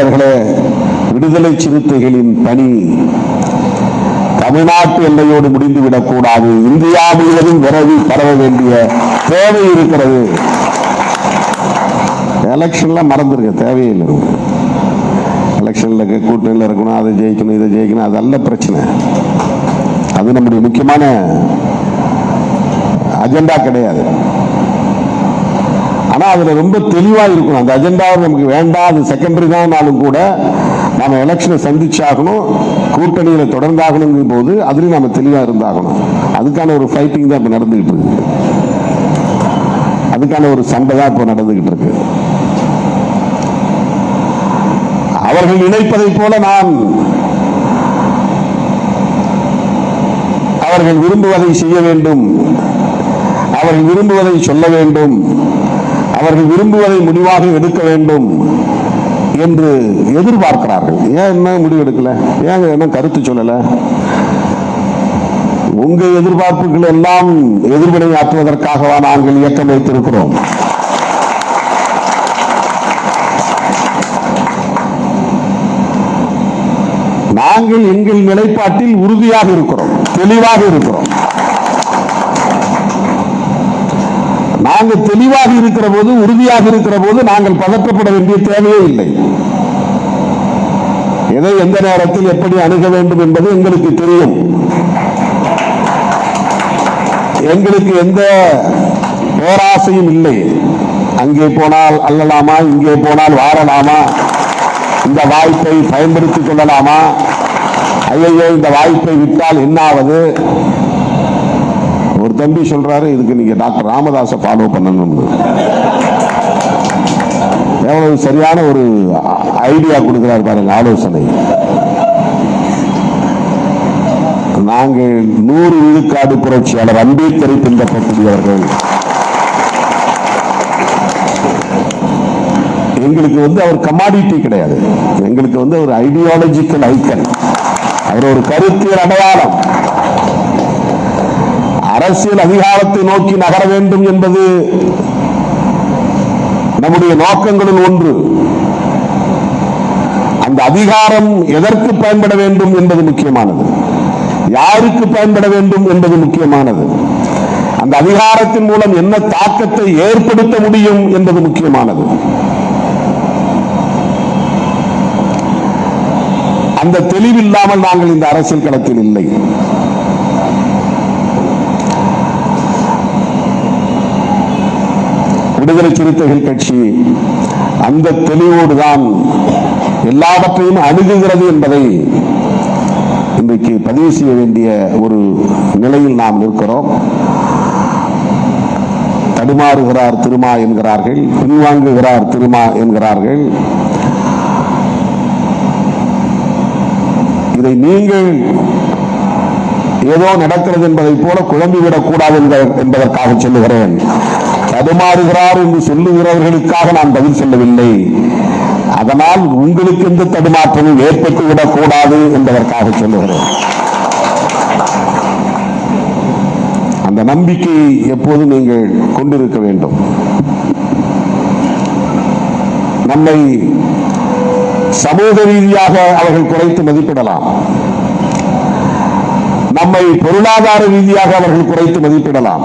தோழர்களே விடுதலை சிறுத்தைகளின் பணி தமிழ்நாட்டு எல்லையோடு முடிந்துவிடக் கூடாது. இந்தியா முழுவதும் விரவி பரவ வேண்டிய தேவை இருக்கிறது. எலெக்ஷன்ல மறந்துருக்க தேவையில்லை எலெக்ஷன்ல கூட்டணியில் இருக்கணும் அதை ஜெயிக்கணும் இதை ஜெயிக்கணும் அதல்ல பிரச்சனை. அது நம்முடைய முக்கியமான அஜெண்டா கிடையாது. ஆனா அதுல ரொம்ப தெளிவா இருக்கணும். அந்த அஜெண்டா நமக்கு வேண்டாம். அது செகண்டரி தான்னாலும் கூட நாம எலெக்ஷனை சந்திச்சாகணும். கூட்டணியில தொடர்ந்தாகணுங்கிற போது அதுலயும் நாம தெளிவா இருந்தாகணும். அதுக்கான ஒரு ஃபைட்டிங் தான் இப்ப நடந்துகிட்டு இருக்கு. அதுக்கான ஒரு சண்டை தான் இப்போ நடந்துகிட்டு இருக்கு. அவர்கள் நினைப்பதை போல நான் அவர்கள் விரும்புவதை செய்ய வேண்டும். அவர்கள் விரும்புவதை சொல்ல வேண்டும். அவர்கள் விரும்புவதை முடிவாக எடுக்க வேண்டும் என்று எதிர்பார்க்கிறார்கள். ஏன் என்ன முடிவு எடுக்கல? ஏன் என்ன கருத்து சொல்லல? உங்க எதிர்பார்ப்புகள் எல்லாம் எதிர்வினையாற்றுவதற்காகவா நாங்கள் இயக்கம் வைத்திருக்கிறோம். நாங்கள் எங்கள் நிலைப்பாட்டில் உறுதியாக இருக்கிறோம் தெளிவாக இருக்கிறோம். நாங்கள் தெளிவாக இருக்கிற போது உறுதியாக இருக்கிற போது நாங்கள் பதற்றப்பட வேண்டிய தேவையே இல்லை. எதை எந்த நேரத்தில் எப்படி அணுக வேண்டும் என்பது எங்களுக்கு தெரியும். எங்களுக்கு எந்த பேராசையும் இல்லை. அங்கே போனால் அல்லலாமா இங்கே போனால் வாரலாமா? இந்த வாய்ப்பை பயன்படுத்திக் கொள்ளலாமா? ஐயோ இந்த வாய்ப்பை விட்டால் என்னாவது? ஒரு தம்பி சொல்றாரு இதுக்கு நீங்க டாக்டர் ராமதாஸை ஃபாலோ பண்ணணும் எவ்வளவு சரியான ஒரு ஐடியா கொடுக்கிறார் பாருங்க ஆலோசனை. நாங்கள் நூறு விழுக்காடு புரட்சியாளர் அம்பேத்கரை பின்பற்றக்கூடியவர்கள். எங்களுக்கு வந்து அவர் கமாடிட்டி கிடையாது. எங்களுக்கு வந்து ஒரு ஐடியாலஜிக்கல் ஐக்கன் அவர் ஒரு கருத்தியல் அடையாளம். அரசியல் அதிகாரத்தை நோக்கி நகர வேண்டும் என்பது நம்முடைய நோக்கங்களில் ஒன்று. அந்த அதிகாரம் எதற்கு பயன்பட வேண்டும் என்பது முக்கியமானது. யாருக்கு பயன்பட வேண்டும் என்பது முக்கியமானது. அந்த அதிகாரத்தின் மூலம் என்ன தாக்கத்தை ஏற்படுத்த முடியும் என்பது முக்கியமானது. அந்த தெளிவில்லாமல் நாங்கள் இந்த அரசியல் களத்தில் இல்லை. விடுதலை சிறுத்தைகள் கட்சி அந்த தெளிவோடு தான் எல்லாவற்றையும் அணுகுகிறது என்பதை இன்றைக்கு பதிவு செய்ய வேண்டிய ஒரு நிலையில் நாம் இருக்கிறோம் தடுமாறுகிறார் திருமா என்கிறார்கள் பின்வாங்குகிறார் திருமா என்கிறார்கள். இதை நீங்கள் ஏதோ நடக்கிறது என்பதை போல குழம்பிவிடக் கூடாது என்பதற்காக சொல்லுகிறேன். தடுமாறுகிறார் என்று சொல்லுகிறவர்களுக்காக நான் பதில் சொல்லவில்லை. அதனால் உங்களுக்கு எந்த தடுமாற்றமும் ஏற்பட்டு விடக்கூடாது என்பதற்காக சொல்லுகிறேன். அந்த நம்பிக்கையை எப்போது நீங்கள் கொண்டிருக்க வேண்டும். நம்மை சமூக ரீதியாக அவர்கள் குறைத்து மதிப்பிடலாம். நம்மை பொருளாதார ரீதியாக அவர்கள் குறைத்து மதிப்பிடலாம்.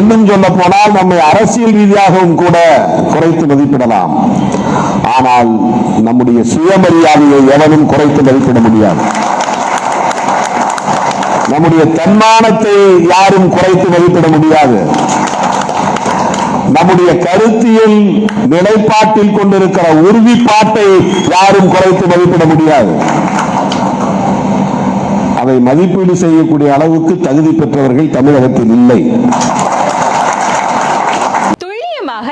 இன்னும் சொல்ல போனால் நம்மை அரசியல் ரீதியாகவும் கூட குறைத்து மதிப்பிடலாம். ஆனால் நம்முடைய சுயமரியாதையை எவனும் குறைத்து மதிப்பிட முடியாது. நம்முடைய தன்மானத்தை யாரும் குறைத்து மதிப்பிட முடியாது. நம்முடைய கருத்தியல் நிலைப்பாட்டில் கொண்டிருக்கிற உறுதிப்பாட்டை யாரும் குறைத்து மதிப்பிட முடியாது. அதை மதிப்பீடு செய்யக்கூடிய அளவுக்கு தகுதி பெற்றவர்கள் தமிழகத்தில் இல்லை.